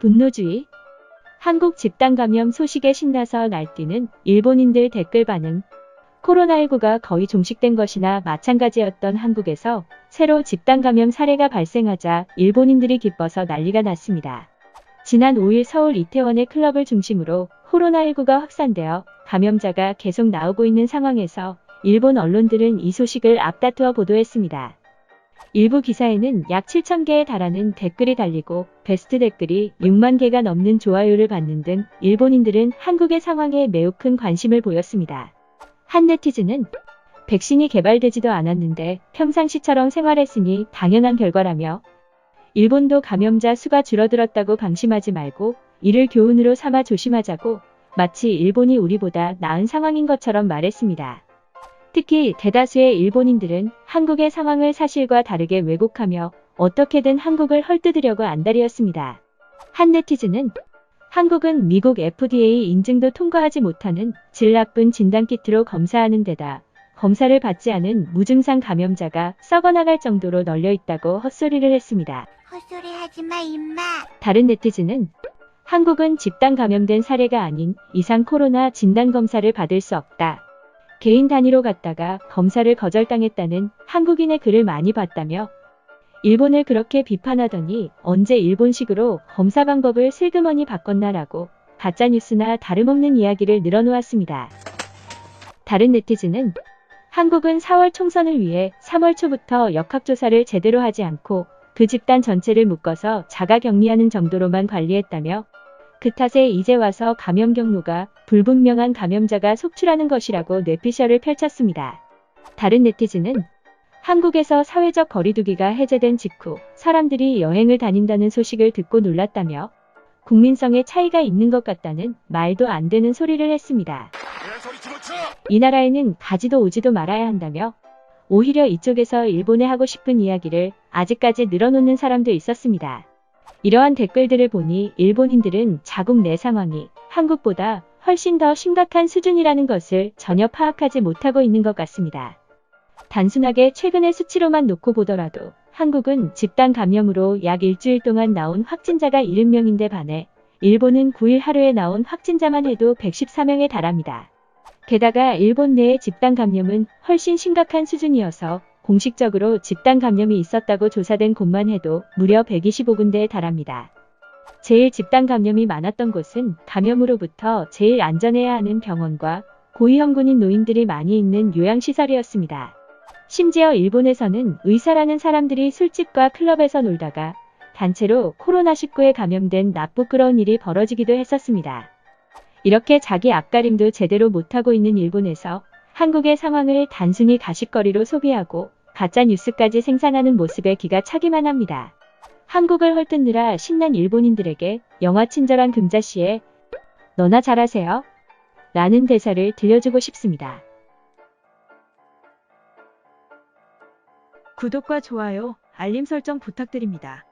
분노주의. 한국 집단 감염 소식에 신나서 날뛰는 일본인들 댓글 반응. 코로나19가 거의 종식된 것이나 마찬가지였던 한국에서 새로 집단 감염 사례가 발생하자 일본인들이 기뻐서 난리가 났습니다. 지난 5일 서울 이태원의 클럽을 중심으로 코로나19가 확산되어 감염자가 계속 나오고 있는 상황에서 일본 언론들은 이 소식을 앞다투어 보도했습니다. 일부 기사에는 약 7,000개에 달하는 댓글이 달리고 베스트 댓글이 6만 개가 넘는 좋아요를 받는 등 일본인들은 한국의 상황에 매우 큰 관심을 보였습니다. 한 네티즌은 백신이 개발되지도 않았는데 평상시처럼 생활했으니 당연한 결과라며 일본도 감염자 수가 줄어들었다고 방심하지 말고 이를 교훈으로 삼아 조심하자고 마치 일본이 우리보다 나은 상황인 것처럼 말했습니다. 특히 대다수의 일본인들은 한국의 상황을 사실과 다르게 왜곡하며 어떻게든 한국을 헐뜯으려고 안달이었습니다. 한 네티즌은 한국은 미국 FDA 인증도 통과하지 못하는 질 나쁜 진단키트로 검사하는 데다 검사를 받지 않은 무증상 감염자가 썩어나갈 정도로 널려 있다고 헛소리를 했습니다. 헛소리 하지 마, 임마. 다른 네티즌은 한국은 집단 감염된 사례가 아닌 이상 코로나 진단 검사를 받을 수 없다. 개인 단위로 갔다가 검사를 거절당했다는 한국인의 글을 많이 봤다며 일본을 그렇게 비판하더니 언제 일본식으로 검사 방법을 슬그머니 바꿨나라고 가짜뉴스나 다름없는 이야기를 늘어놓았습니다. 다른 네티즌은 한국은 4월 총선을 위해 3월 초부터 역학조사를 제대로 하지 않고 그 집단 전체를 묶어서 자가 격리하는 정도로만 관리했다며 그 탓에 이제 와서 감염 경로가 불분명한 감염자가 속출하는 것이라고 뇌피셜을 펼쳤습니다. 다른 네티즌은 한국에서 사회적 거리두기가 해제된 직후 사람들이 여행을 다닌다는 소식을 듣고 놀랐다며 국민성에 차이가 있는 것 같다는 말도 안 되는 소리를 했습니다. 이 나라에는 가지도 오지도 말아야 한다며 오히려 이쪽에서 일본에 하고 싶은 이야기를 아직까지 늘어놓는 사람도 있었습니다. 이러한 댓글들을 보니 일본인들은 자국 내 상황이 한국보다 훨씬 더 심각한 수준이라는 것을 전혀 파악하지 못하고 있는 것 같습니다. 단순하게 최근의 수치로만 놓고 보더라도 한국은 집단 감염으로 약 일주일 동안 나온 확진자가 70명인데 반해 일본은 9일 하루에 나온 확진자만 해도 114명에 달합니다. 게다가 일본 내의 집단 감염은 훨씬 심각한 수준이어서 공식적으로 집단 감염이 있었다고 조사된 곳만 해도 무려 125군데에 달합니다. 제일 집단 감염이 많았던 곳은 감염으로부터 제일 안전해야 하는 병원과 고위험군인 노인들이 많이 있는 요양시설이었습니다. 심지어 일본에서는 의사라는 사람들이 술집과 클럽에서 놀다가 단체로 코로나19에 감염된 나쁘끄러운 일이 벌어지기도 했었습니다. 이렇게 자기 앞가림도 제대로 못하고 있는 일본에서 한국의 상황을 단순히 가십거리로 소비하고 가짜 뉴스까지 생산하는 모습에 기가 차기만 합니다. 한국을 헐뜯느라 신난 일본인들에게 영화 친절한 금자씨의 너나 잘하세요 라는 대사를 들려주고 싶습니다. 구독과 좋아요, 알림 설정 부탁드립니다.